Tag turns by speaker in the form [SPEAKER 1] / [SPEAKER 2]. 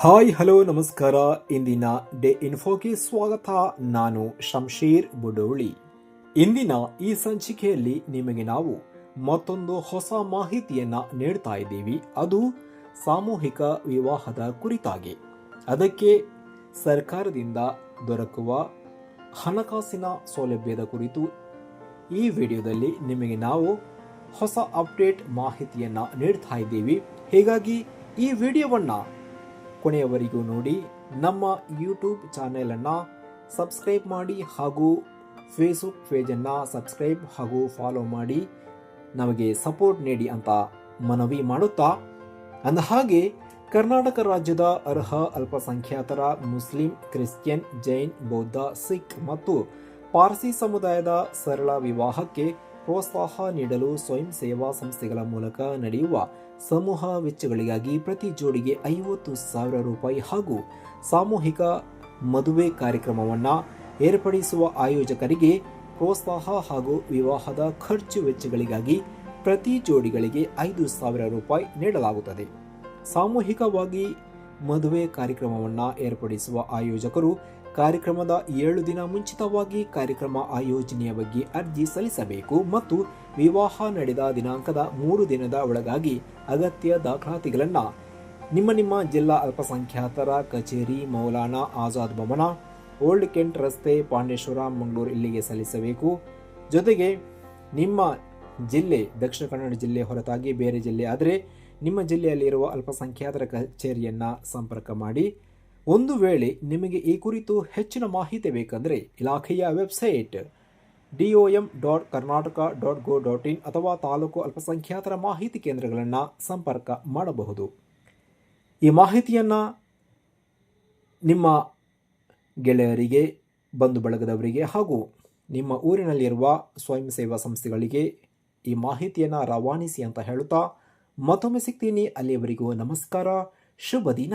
[SPEAKER 1] Hi, hello, ನಮಸ್ಕಾರ. ಇಂದಿನ day ಇನ್ಫೋಗೆ ಸ್ವಾಗತ. ನಾನು ಶಂಶೀರ್ ಬುಡೋಳಿ. ಇಂದಿನ ಈ ಸಂಚಿಕೆಯಲ್ಲಿ ನಿಮಗೆ ನಾವು ಮತ್ತೊಂದು ಹೊಸ ಮಾಹಿತಿಯನ್ನ ನೀಡ್ತಾ ಇದ್ದೀವಿ. ಅದು ಸಾಮೂಹಿಕ ವಿವಾಹದ ಕುರಿತಾಗಿ. ಅದಕ್ಕೆ ಸರ್ಕಾರದಿಂದ ದೊರಕುವ ಹಣಕಾಸಿನ ಸೌಲಭ್ಯದ ಕುರಿತು ಈ ವಿಡಿಯೋದಲ್ಲಿ ನಿಮಗೆ ನಾವು ಹೊಸ ಅಪ್ಡೇಟ್ ಮಾಹಿತಿಯನ್ನು ನೀಡ್ತಾ ಇದ್ದೀವಿ. ಹೀಗಾಗಿ ಈ ವಿಡಿಯೋವನ್ನು ಕೊನೆಯವರೆಗೂ ನೋಡಿ, ನಮ್ಮ ಯೂಟ್ಯೂಬ್ ಚಾನೆಲನ್ನು ಸಬ್ಸ್ಕ್ರೈಬ್ ಮಾಡಿ ಹಾಗೂ ಫೇಸ್ಬುಕ್ ಪೇಜನ್ನು ಸಬ್ಸ್ಕ್ರೈಬ್ ಹಾಗೂ ಫಾಲೋ ಮಾಡಿ. ನಮಗೆ ಸಪೋರ್ಟ್ ನೀಡಿ ಅಂತ ಮನವಿ ಮಾಡುತ್ತಾ, ಅಂದ ಹಾಗೆ ಕರ್ನಾಟಕ ರಾಜ್ಯದ ಅರ್ಹ ಅಲ್ಪಸಂಖ್ಯಾತರ ಮುಸ್ಲಿಂ, ಕ್ರಿಶ್ಚಿಯನ್, ಜೈನ್, ಬೌದ್ಧ, ಸಿಖ್ ಮತ್ತು ಪಾರ್ಸಿ ಸಮುದಾಯದ ಸರಳ ವಿವಾಹಕ್ಕೆ ಪ್ರೋತ್ಸಾಹ ನೀಡಲು ಸ್ವಯಂ ಸೇವಾ ಸಂಸ್ಥೆಗಳ ಮೂಲಕ ನಡೆಯುವ ಸಮೂಹ ವೆಚ್ಚಗಳಿಗಾಗಿ ಪ್ರತಿ ಜೋಡಿಗೆ ಐವತ್ತು ಸಾವಿರ ರೂಪಾಯಿ ಹಾಗೂ ಸಾಮೂಹಿಕ ಮದುವೆ ಕಾರ್ಯಕ್ರಮವನ್ನು ಏರ್ಪಡಿಸುವ ಆಯೋಜಕರಿಗೆ ಪ್ರೋತ್ಸಾಹ ಹಾಗೂ ವಿವಾಹದ ಖರ್ಚು ವೆಚ್ಚಗಳಿಗಾಗಿ ಪ್ರತಿ ಜೋಡಿಗಳಿಗೆ ಐದು ಸಾವಿರ ರೂಪಾಯಿ ನೀಡಲಾಗುತ್ತದೆ. ಸಾಮೂಹಿಕವಾಗಿ ಮದುವೆ ಕಾರ್ಯಕ್ರಮವನ್ನು ಏರ್ಪಡಿಸುವ ಆಯೋಜಕರು ಕಾರ್ಯಕ್ರಮದ ಏಳು ದಿನ ಮುಂಚಿತವಾಗಿ ಕಾರ್ಯಕ್ರಮ ಆಯೋಜನೆಯ ಬಗ್ಗೆ ಅರ್ಜಿ ಸಲ್ಲಿಸಬೇಕು ಮತ್ತು ವಿವಾಹ ನಡೆದ ದಿನಾಂಕದ ಮೂರು ದಿನದ ಒಳಗಾಗಿ ಅಗತ್ಯ ದಾಖಲಾತಿಗಳನ್ನು ನಿಮ್ಮ ನಿಮ್ಮ ಜಿಲ್ಲಾ ಅಲ್ಪಸಂಖ್ಯಾತರ ಕಚೇರಿ, ಮೌಲಾನಾ ಆಜಾದ್ ಭವನ, ಓಲ್ಡ್ ಕೆಂಟ್ ರಸ್ತೆ, ಪಾಂಡೇಶ್ವರ, ಮಂಗಳೂರು ಇಲ್ಲಿಗೆ ಸಲ್ಲಿಸಬೇಕು. ಜೊತೆಗೆ ನಿಮ್ಮ ಜಿಲ್ಲೆ, ದಕ್ಷಿಣ ಕನ್ನಡ ಜಿಲ್ಲೆ ಹೊರತಾಗಿ ಬೇರೆ ಜಿಲ್ಲೆ ಆದರೆ ನಿಮ್ಮ ಜಿಲ್ಲೆಯಲ್ಲಿರುವ ಅಲ್ಪಸಂಖ್ಯಾತರ ಕಚೇರಿಯನ್ನು ಸಂಪರ್ಕ ಮಾಡಿ. ಒಂದು ವೇಳೆ ನಿಮಗೆ ಈ ಕುರಿತು ಹೆಚ್ಚಿನ ಮಾಹಿತಿ ಬೇಕಂದರೆ ಇಲಾಖೆಯ website D O M dot Karnataka dot gov dot in ಅಥವಾ ತಾಲೂಕು ಅಲ್ಪಸಂಖ್ಯಾತರ ಮಾಹಿತಿ ಕೇಂದ್ರಗಳನ್ನು ಸಂಪರ್ಕ ಮಾಡಬಹುದು. ಈ ಮಾಹಿತಿಯನ್ನು ನಿಮ್ಮ ಗೆಳೆಯರಿಗೆ, ಬಂಧು ಬಳಗದವರಿಗೆ ಹಾಗೂ ನಿಮ್ಮ ಊರಿನಲ್ಲಿರುವ ಸ್ವಯಂ ಸೇವಾ ಸಂಸ್ಥೆಗಳಿಗೆ ಈ ಮಾಹಿತಿಯನ್ನು ರವಾನಿಸಿ ಅಂತ ಹೇಳುತ್ತಾ ಮತ್ತೊಮ್ಮೆ ಸಿಗ್ತೀನಿ. ಅಲ್ಲಿಯವರಿಗೂ ನಮಸ್ಕಾರ. ಶುಭ ದಿನ.